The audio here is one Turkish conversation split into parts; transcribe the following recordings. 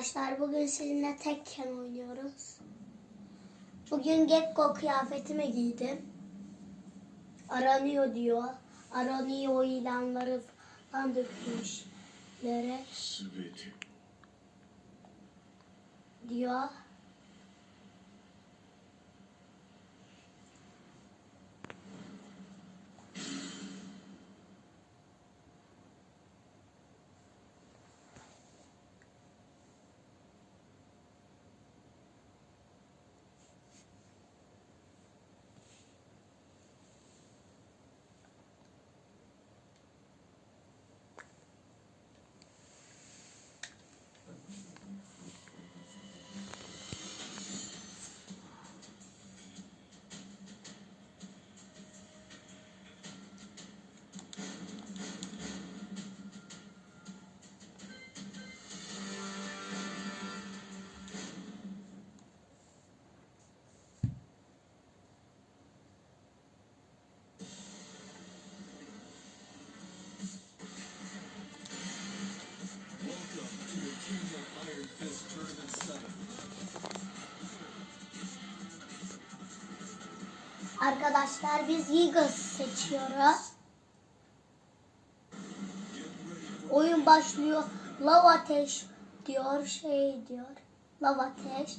arkadaşlar. Bugün sizinle tekken oynuyoruz. Bugün Gekko kıyafetimi giydim. Aranıyor diyor. Aranıyor ilanları falan dökülmüşlere Sveti. diyor. Arkadaşlar biz Gigas seçiyoruz. Oyun başlıyor. Lav ateş diyor. Şey diyor. Lav ateş.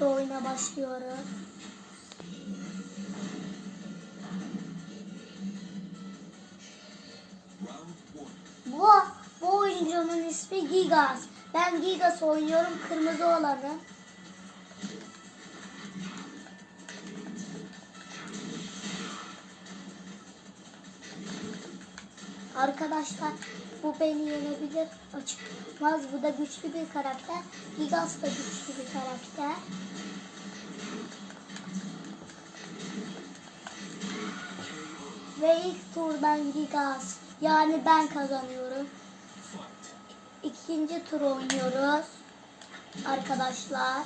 Ve oyuna başlıyoruz. Bu, bu oyuncunun ismi Gigas. Ben Gigas oynuyorum. Kırmızı olanı. Arkadaşlar bu beni yenebilir. Açıkmaz. Bu da güçlü bir karakter. Gigas da güçlü bir karakter. Ve ilk turdan Gigas. Yani ben kazanıyorum. İkinci tur oynuyoruz. Arkadaşlar.